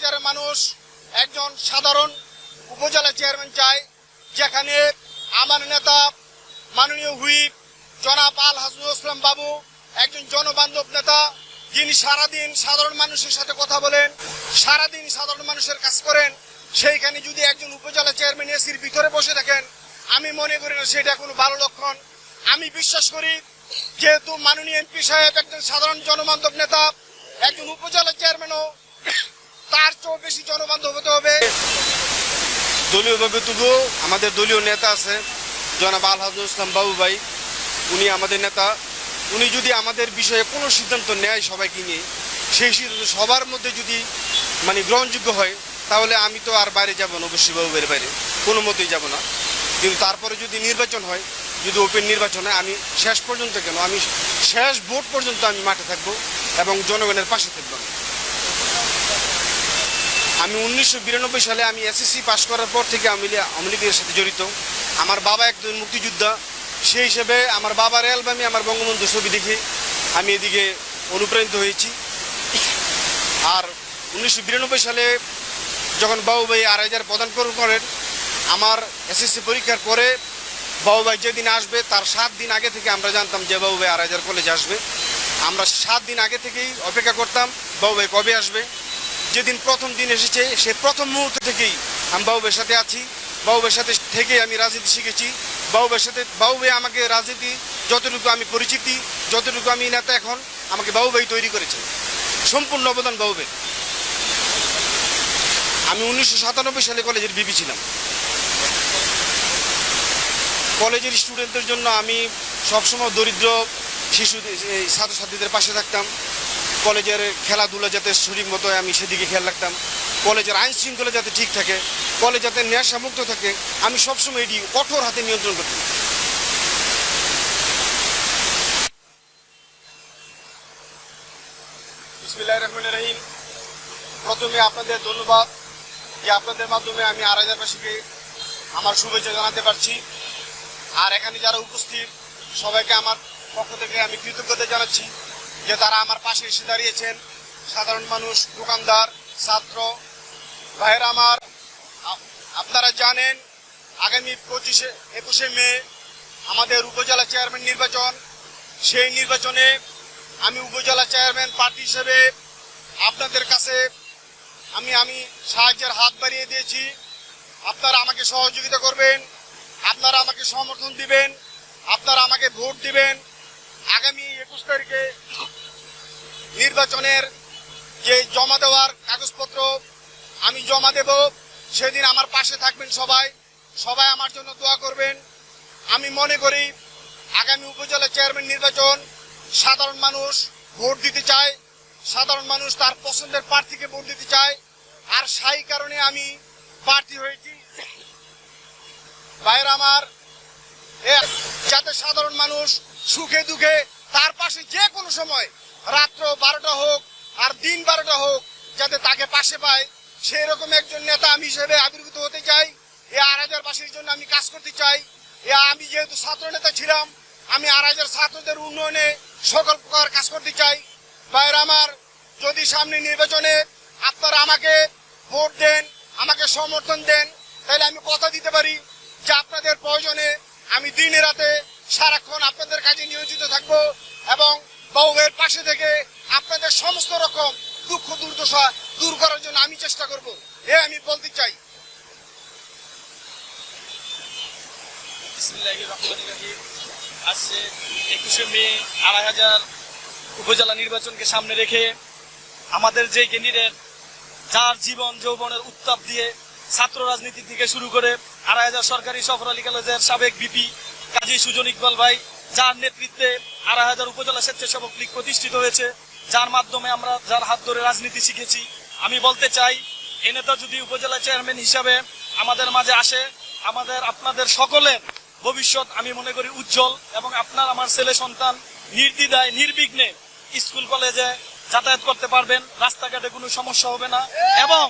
হাজারের মানুষ একজন সাধারণ উপজেলা চেয়ারম্যান চায়, যেখানে আমার নেতা মাননীয় হুইপ জনাব আল হাসনুল ইসলাম বাবু, একজন জনবান্ধব নেতা, যিনি সারাদিন সাধারণ মানুষের সাথে কথা বলেন, সারাদিন সাধারণ মানুষের কাজ করেন, সেইখানে যদি একজন উপজেলা চেয়ারম্যান এসির ভিতরে বসে থাকেন, আমি মনে করি না সেটা কোনো ভালো লক্ষণ। আমি বিশ্বাস করি যেহেতু মাননীয় এমপি সাহেব একজন সাধারণ জনবান্ধব নেতা, একজন উপজেলা চেয়ারম্যানও তার চেয়েও বেশি জনবান্ধব হতে হবে। দলীয়ভাবে তবুও আমাদের দলীয় নেতা আছে, জনাব আল হাজুল ইসলাম বাবু ভাই। উনি আমাদের নেতা। উনি যদি আমাদের বিষয়ে কোনো সিদ্ধান্ত নেয় সবাইকে নিয়ে, সেই সিদ্ধান্ত সবার মধ্যে যদি মানে গ্রহণযোগ্য হয়, তাহলে আমি তো আর বাইরে যাব না অবশ্যই বাবুবের বাইরে। কোনো মতেই যাব না। কিন্তু তারপরে যদি নির্বাচন হয়, যদি ওপেন নির্বাচন হয়, আমি শেষ পর্যন্ত কেন? আমি শেষ ভোট পর্যন্ত আমি মাঠে থাকব এবং জনগণের পাশে থাকব আমি। উনিশশো বিরানব্বই সালে আমি এসএসসি পাশ করার পর থেকে আমি আওয়ামী লীগের সাথে জড়িত। আমার বাবা একজন মুক্তিযোদ্ধা। সেই হিসেবে আমার বাবার অ্যালবামে আমার বঙ্গবন্ধু ছবি দেখে আমি এদিকে অনুপ্রাণিত হয়েছি। আর উনিশশো বিরানব্বই সালে যখন বাবুভাই আড়াই হাজার প্রদান করুন, আমার এসএসসি পরীক্ষার পরে বাবুভাই যেদিন আসবে, তার সাত দিন আগে থেকে আমরা জানতাম যে বাবুভাই আড়াই হাজার কলেজে আসবে। আমরা সাত দিন আগে থেকেই অপেক্ষা করতাম, বাবুভাই কবে আসবে। যেদিন প্রথম দিন এসেছে, সে প্রথম মুহূর্ত থেকেই আমি বাউবের সাথে আছি। বাউবের সাথে থেকে আমি রাজনীতি শিখেছি। বাউবের সাথে বাউবে আমাকে রাজনীতি যতটুকু আমি পরিচিতি, যতটুকু আমি নেতা এখন, আমাকে বাবুভাই তৈরি করেছে। সম্পূর্ণ অবদান বাউবে আমি উনিশশো সাতানব্বই সালে কলেজের বিবি ছিলাম। কলেজের স্টুডেন্টদের জন্য আমি সবসময় দরিদ্র শিশু ছাত্রছাত্রীদের পাশে থাকতাম। কলেজের খেলাধুলা যাতে সঠিক মতো আমি সেদিকে খেয়াল রাখতাম। কলেজের আইন শৃঙ্খলা যাতে ঠিক থাকে, কলেজ যাতে নেশা মুক্ত থাকে, আমি সবসময় এটি কঠোর হাতে নিয়ন্ত্রণ করতাম। প্রথমে আপনাদের ধন্যবাদ যে আপনাদের মাধ্যমে আমি আর আড়াইজারবাসীকে আমার শুভেচ্ছা জানাতে পারছি। আর এখানে যারা উপস্থিত, সবাইকে আমার পক্ষ থেকে আমি কৃতজ্ঞতা জানাচ্ছি। যে তারা আমার পাশে এসে দাঁড়িয়েছেন, সাধারণ মানুষ, দোকানদার, ছাত্র, ভাইয়ের আমার আপনারা জানেন, আগামী পঁচিশে, একুশে মে আমাদের উপজেলা চেয়ারম্যান নির্বাচন। সেই নির্বাচনে আমি উপজেলা চেয়ারম্যান পার্টি হিসেবে আপনাদের কাছে আমি আমি সাহায্যের হাত বাড়িয়ে দিয়েছি। আপনারা আমাকে সহযোগিতা করবেন, আপনারা আমাকে সমর্থন দিবেন, আপনারা আমাকে ভোট দিবেন। আগামী একুশ তারিখে নির্বাচনের যে জমা দেওয়ার কাগজপত্র আমি জমা দেব, সেদিন আমার পাশে থাকবেন সবাই। সবাই আমার জন্য দোয়া করবেন। আমি মনে করি আগামী উপজেলা চেয়ারম্যান নির্বাচন সাধারণ মানুষ ভোট দিতে চায়, সাধারণ মানুষ তার পছন্দের প্রার্থীকে ভোট দিতে চায়, আর সেই কারণে আমি প্রার্থী হয়েছি। ভাইয়ের আমার যাতে সাধারণ মানুষ সুখে দুঃখে তার পাশে যে কোনো সময় রাত্র বারোটা হোক আর দিন বারোটা হোক যাতে তাকে পাশে পায় সেই রকম একজন নেতা আমি হিসেবে আবির্ভূত হতে চাই। এ আড়াইজার বাসীর জন্য আমি কাজ করতে চাই। এ আমি যেহেতু ছাত্র নেতা ছিলাম, আমি আড়াইজার ছাত্রদের উন্নয়নে সকল প্রকার কাজ করতে চাই। ভাইয়ের আমার, যদি সামনে নির্বাচনে আপনারা আমাকে ভোট দেন, আমাকে সমর্থন দেন, তাহলে আমি কথা দিতে পারি যে আপনাদের প্রয়োজনে আমি দিনে রাতে সারাক্ষণ আপনাদের কাজে নিয়োজিত থাকব এবং বউয়ের পাশে থেকে আপনাদের সমস্ত রকম দুঃখ, দুর্দশা দূর করার জন্য আমি চেষ্টা করব। এ আমি বলতে চাই। আজকে একুশে মে, আড়াই হাজার উপজেলা নির্বাচনকে সামনে রেখে আমাদের যে ক্যান্ডিডেট, যার জীবন, যৌবনের উত্তাপ দিয়ে ছাত্র রাজনীতি থেকে শুরু করে আড়াই হাজার সরকারি সফর কলেজের সাবেক বিপি কাজী সুজন ইকবাল ভাই, যার নেতৃত্বে আড়াই হাজার উপজেলা স্বেচ্ছাসেবক লীগ প্রতিষ্ঠিত হয়েছে, যার মাধ্যমে আমরা যার হাত ধরে রাজনীতি শিখেছি। আমি বলতে চাই, এ নেতা যদি উপজেলা চেয়ারম্যান হিসাবে আমাদের মাঝে আসে, আমাদের, আপনাদের সকলের ভবিষ্যৎ আমি মনে করি উজ্জ্বল এবং আপনার, আমার ছেলে সন্তান নির্দ্বিধায়, নির্বিঘ্নে স্কুল, কলেজে যাতায়াত করতে পারবেন, রাস্তাঘাটে কোনো সমস্যা হবে না এবং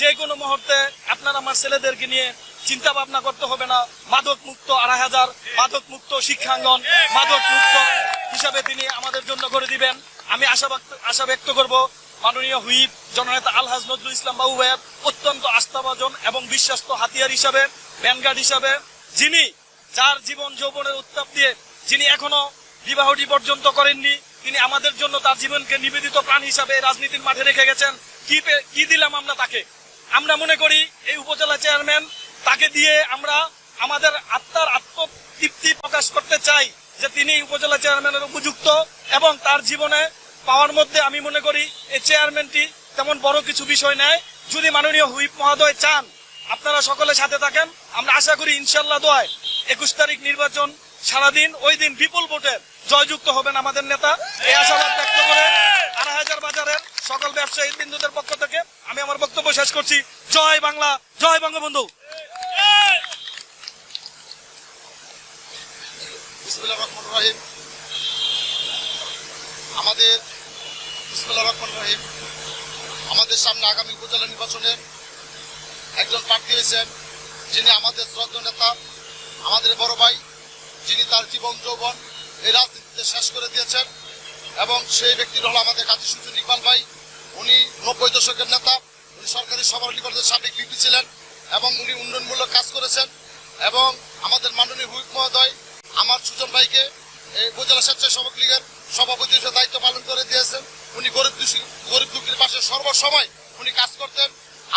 যে কোনো মুহূর্তে আপনার, আমার ছেলেদেরকে নিয়ে চিন্তা ভাবনা করতে হবে না। মাদক মুক্ত আড়াই হাজার মাদক মুক্ত শিক্ষাঙ্গন মাদক মুক্ত হিসাবে তিনি আমাদের জন্য করে দিবেন। আমি আশা আশা ব্যক্ত করব, মাননীয় হুইপ, জননেতা আলহাজ নজরুল ইসলাম বাবু ভাইয়ের অত্যন্ত আস্থাভাজন এবং বিশ্বস্ত হাতিয়ার হিসাবে ভ্যানগার্ড হিসাবে, যিনি যার জীবন যৌবনের উত্তাপ দিয়ে যিনি এখনও বিবাহটি পর্যন্ত করেননি, তিনি আমাদের জন্য তার জীবনকে নিবেদিত প্রাণ হিসাবে রাজনীতির মাঠে রেখে গেছেন। কি কি দিলাম আমরা তাকে? আমরা মনে করি এই উপজেলা চেয়ারম্যান তাকে দিয়ে আমরা আমাদের আত্মার আত্মতৃপ্তি প্রকাশ করতে চাই যে তিনি উপজেলা চেয়ারম্যানের উপযুক্ত এবং তার জীবনে পাওয়ার মধ্যে আমি মনে করি এই চেয়ারম্যানটি তেমন বড় কিছু বিষয় নেয়। যদি মাননীয় হুইপ মহোদয় চান, আপনারা সকলে সাথে থাকেন। আমরা আশা করি ইনশাল্লাহ দোয়ায় একুশ তারিখ নির্বাচন সারাদিন, ওই দিন বিপুল ভোটে জয়যুক্ত হবেন আমাদের নেতা। এই আশাবাদ ব্যক্ত করে আড়াই হাজার বাজারের সকল ব্যবসায়ী বিন্দুদের পক্ষ থেকে আমি আমার বক্তব্য শেষ করছি। জয় বাংলা, জয় বঙ্গবন্ধু। বিসমুল্লাহ রহমান রহিম। আমাদের বিসমুল্লাহ রহমান রহিম। আমাদের সামনে আগামী উপজেলা নির্বাচনে একজন প্রার্থী হয়েছেন, যিনি আমাদের শ্রদ্ধ নেতা, আমাদের বড় ভাই, যিনি তার জীবন যৌবন এই রাজনীতিতে শেষ করে দিয়েছেন এবং সেই ব্যক্তির হলো আমাদের কাজী সুজন ইকবাল ভাই। উনি নব্বই দশকের নেতা, উনি সরকারি সবার নিকটের সাবেক বিপি ছিলেন। এবং উনি উন্নয়নমূলক কাজ করেছেন এবং আমাদের মাননীয় হুইপ মহোদয়, আমার সুজন ভাইকে এই উপজেলা স্বেচ্ছাসেবক সবক লীগের সভাপতি হিসেবে দায়িত্ব পালন করে দিয়েছেন। উনি গরিব গরিব দুঃখীর পাশে সর্বসময় উনি কাজ করতেন।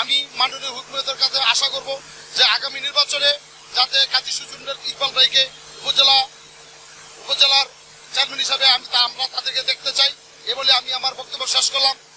আমি মাননীয় হুইপ মহোদয়ের কাছে আশা করব যে আগামী নির্বাচনে যাতে কাজী সুজনের ইকবাল ভাইকে উপজেলা, উপজেলার চেয়ারম্যান হিসাবে আমি তা আমরা তাদেরকে দেখতে চাই। এ বলে আমি আমার বক্তব্য শেষ করলাম।